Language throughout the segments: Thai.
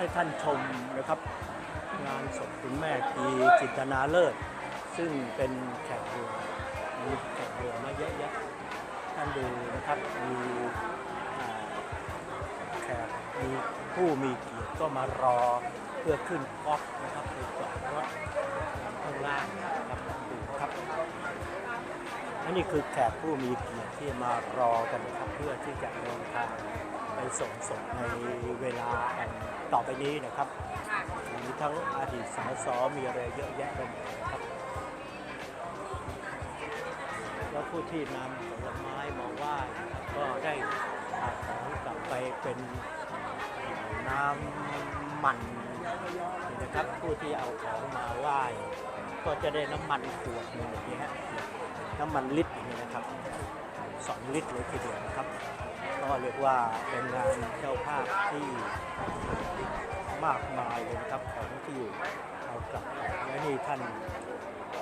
ให้ท่านชมนะครับ งานศพคุณแม่กีจิตนาเลิศ ซึ่งเป็นแขกเรือมีแขกเรือมาเยอะแยะท่านดูนะครับมีแขกมีผู้มีเกียรติก็มารอเพื่อขึ้นกอล์ฟนะครับไปจอดรถข้างล่างนะครับดูครับและนี่คือแขกผู้มีเกียรติที่มารอกันนะครับเพื่อที่จะเดินทาง ไปส่งศพในเวลาอันต่อไปนี้นะครับมีทั้งอดีตสสมีอะไรเยอะแยะไปหมดครับแล้วผู้ที่นำผลไม้มาไหว้ก็ได้พาของกลับไปเป็นน้ำมันนี่นะครับผู้ที่เอาของมาไหว้ก็จะได้น้ำมันขวดหนึ่งอย่างนี้ฮะน้ำมันลิตรอย่างนี้นะครับ สองลิตรเลยทีเดียวนะครับ ก็เรียกว่าเป็นงานเจ้าภาพที่มากมายเลยนะครับของที่เอากลับและนี่ท่าน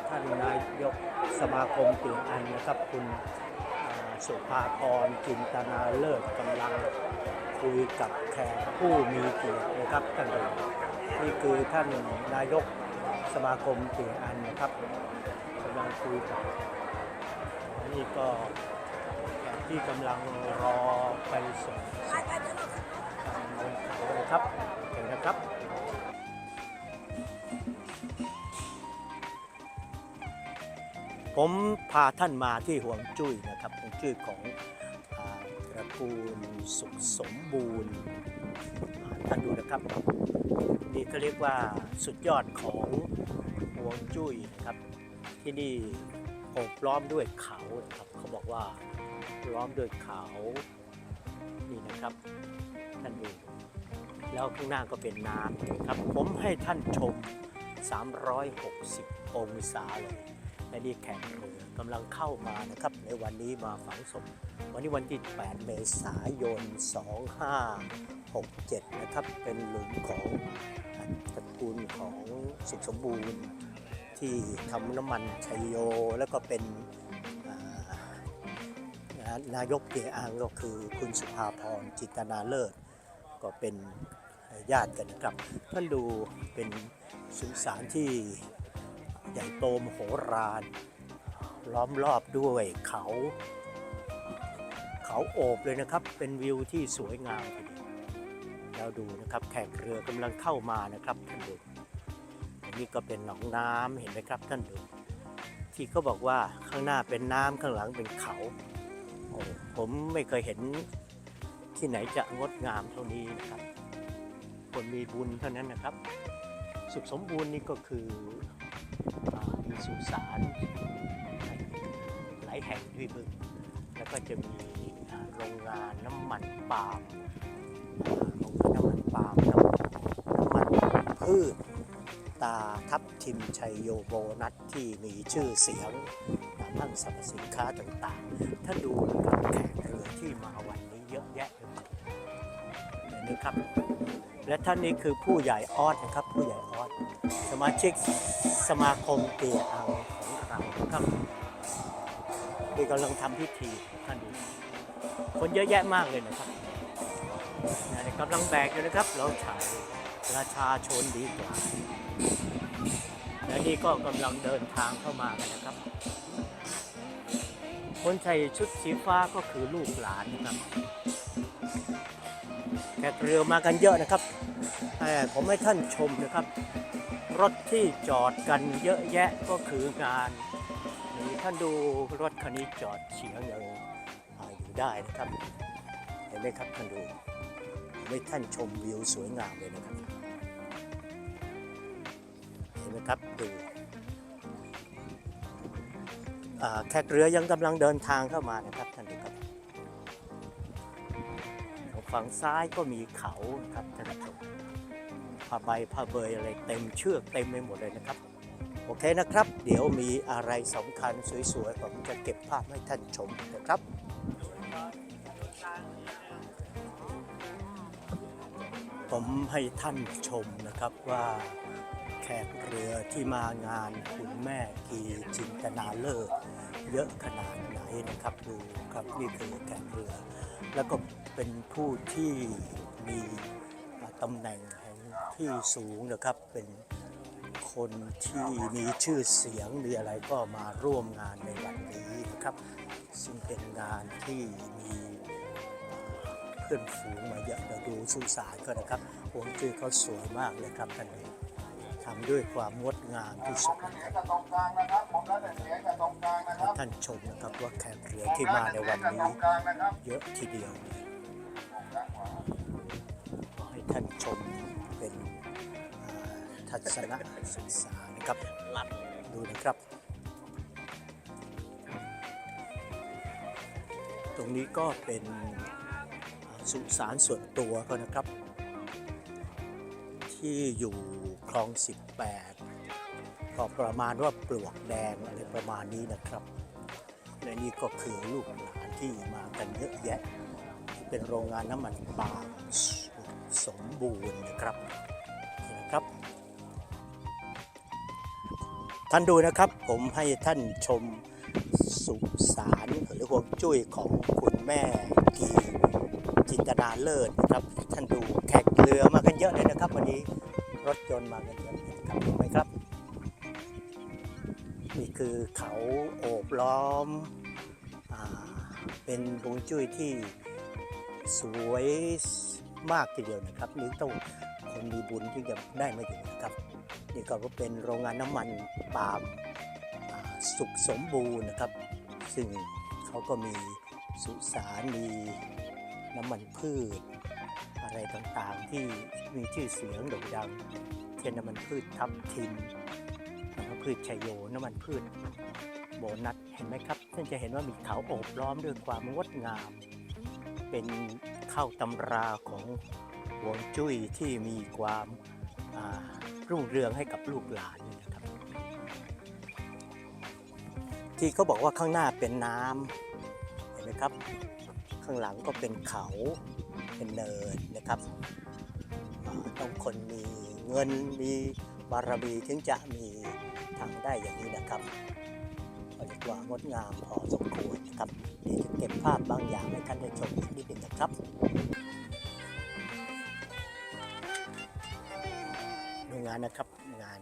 ท่านนายกสมาคมติ่งอันนะครับคุณสุภาพรจินตนาเลิศกำลังคุยกับแขกผู้มีเกียรตินะครับท่านผู้นี่คือท่านนายกสมาคมติ่งอันนะครับกำลังคุยกับนี่ก็ ที่กำลังรอไปส่งทางลงเขาเลยครับเห็นนะครับผมพาท่านมาที่ห่วงจุ้ยนะครับห่วงจุ้ยของตระกูลสุขสมบูรณ์ท่านดูนะครับ นี่เขาเรียกว่าสุดยอดของห่วงจุ้ยนะครับ ที่นี่โอบล้อมด้วยเขานะครับเขาบอกว่า ล้อมด้วยเขานี่นะครับท่านดูแล้วข้างหน้าก็เป็นน้ำนะครับ ผมให้ท่านชม 360 องศาเลยและนี่แข่งเรือกำลังเข้ามานะครับ ในวันนี้มาฝังศพวันนี้วันที่ 8 เมษายน 2567 นะครับ เป็นหลุมของตระกูลของสุขสมบูรณ์ ที่ทำน้ำมันชัยโย แล้วก็เป็น นายกเกอางก็คือคุณสุภาพรจิตนาเลิศ ก็เป็นญาติกันนะครับ ท่านดูเป็นสุสานที่ใหญ่โตมโหฬารล้อมรอบด้วยเขา เขาโอบเลยนะครับ เป็นวิวที่สวยงามทีเดียวแล้วดูนะครับแขกเรือกำลังเข้ามานะครับท่านดูอันนี้ก็เป็นหนองน้ำเห็นไหมครับท่านดูที่เขาบอกว่าข้างหน้าเป็นน้ำข้างหลังเป็นเขา ผมไม่เคยเห็นที่ไหนจะงดงามเท่านี้นะครับ คนมีบุญเท่านั้นนะครับ สุขสมบูรณ์นี่ก็คืออมีสุสานหลายแห่งด้วยบึงแล้วก็จะมีโรงงานน้ำมันปาล์มโรงงานน้ำมันปาล์มน้ำมันพืชตาทับทิมชัยโยโบนัสที่มีชื่อเสียง ห้างสรรพสินค้าต่างๆ ถ้าดูนะครับแขกเรือที่มาวันนี้เยอะแยะเลยนไหมครับ และท่านนี้คือผู้ใหญ่ออดนะครับ ผู้ใหญ่ออดสมาชิกสมาคมเตียอังของเราครับนี่กำลังทำพิธีท่านดูคนเยอะแยะมากเลยนะครับกำลังแบกอยู่นะครับ เราฉายราชาชนดีกว่าและนี่ก็กำลังเดินทางเข้ามากันนะครับ คนใส่ชุดสีฟ้าก็คือลูกหลานนะครับแขกเรือมากันเยอะนะครับแต่ผมให้ท่านชมนะครับ รถที่จอดกันเยอะแยะก็คืองานนี่ท่านดูรถคันนี้จอดเฉียงอย่าอยู่ได้นะครับเห็นไหมครับท่านดูให้ท่านชมวิวสวยงามเลยนะครับเห็นไหมครับดู แขกเรือยังกำลังเดินทางเข้ามานะครับท่านดูครับฝั่งซ้ายก็มีเขาครับท่านผู้ชมผ้าใบผ้าเบยอะไรเต็มเชือกเต็มไปหมดเลยนะครับ โอเคนะครับ เดี๋ยวมีอะไรสำคัญสวยๆผมจะเก็บภาพให้ท่านชมนะครับผมให้ท่านชมนะครับว่า ขกเรือที่มางานคุณแม่กีจินตนาเลิศเยอะขนาดไหนนะครับดูครับนี่คือแขกเรือ แล้วก็เป็นผู้ที่มีตำแหน่งแห่งที่สูงนะครับเป็นคนที่มีชื่อเสียงมีอะไรก็มาร่วมงานในวันนี้นะครับ ซึ่งเป็นงานที่มีเพื่อนฝูงมาเยอะเราดูสุสานก็นะครับฮวงจุ้ยเขาสวยมากเลยครับท่านนี้ ทำด้วยความงดงามที่สุดนะครับท่านชมนะครับว่าแขกเรือที่มาในวันนี้เยอะทีเดียวให้ท่านชมเป็นทัศนศึกษานะครับดูนะครับ ตรงนี้ก็เป็นสุสานส่วนตัวเขานะครับ ที่อยู่คลอง 18 ก็ประมาณว่าปลวกแดงอะไรประมาณนี้นะครับ และนี่ก็คือลูกหลานที่มากันเยอะแยะ เป็นโรงงานน้ำมันปาล์มสมบูรณ์นะครับนี่นะครับ ท่านดูนะครับผมให้ท่านชมสุสานหรือฮวงจุ้ยของคุณแม่กี จินตนาเลิศนะครับท่านดูแขกเรือมากันเยอะเลยนะครับ วันนี้รถยนต์มากันเยอะเลยครับเห็นไหมครับ นี่คือเขาโอบล้อมอาเป็นฮวงจุ้ยที่สวยมากทีเดียวนะครับนี่ต้องคนมีบุญที่จะได้มาอยู่นะครับนี่ก็เป็นโรงงานน้ำมันปาล์มสุขสมบูรณ์นะครับ ซึ่งเขาก็มีสุสานมี น้ำมันพืช อะไรต่างๆที่มีชื่อเสียงโด่งดัง เช่นน้ำมันพืชทับทิมน้ำมันพืชชัยโย น้ำมันพืชโบนัสเห็นไหมครับท่านจะเห็นว่ามีเขาโอบล้อมด้วยความงดงาม เป็นข้าวตำราของหวงจุ้ยที่มีความารุ่งเรืองให้กับลูกหลานนะครับ ที่เขาบอกว่าข้างหน้าเป็นน้ำเห็นไหมครับ ข้างหลังก็เป็นเขาเป็นเนินนะครับต้องคนมีเงินมีบารมีถึงจะมีทางได้อย่างนี้นะครับเรียกว่างดงามพอสมควรนะครับเดี๋ยวจะเก็บภาพบางอย่างให้ท่านได้ชมอีกนิดหนึงนะครับดูงานนะครับงาน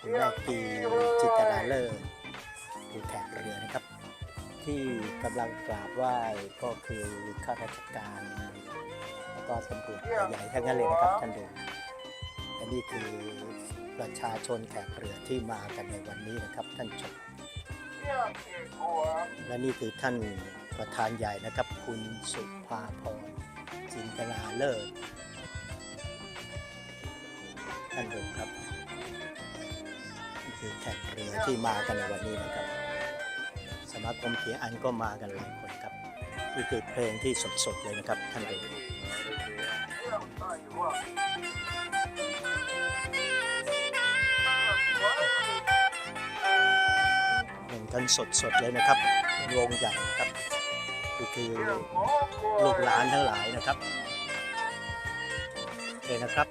คุณแม่ปีจิตรนาเลิศดูแขกเรือนะครับ ที่กำลังกราบไหว้ก็คือข้าราชการแล้วก็ตำรวจใหญ่ทั้งนั้นเลยนะครับท่านดูและนี่คือประชาชนแขกเรือที่มากันในวันนี้นะครับ ท่านชมและนี่คือท่านประธานใหญ่นะครับ คุณสุภาพรจินตนาเลิศท่านดูครับนี่คือแขกเรือที่มากันในวันนี้นะครับ มาคมเขียอันก็มากันหลายคนครับนี่คือเพลงที่สดๆเลยนะครับท่านดูเพลงท่านสดๆเลยนะครับวงใหญ่ครับนี่คือลูกหลานทั้งหลายนะครับโอเคนะครับ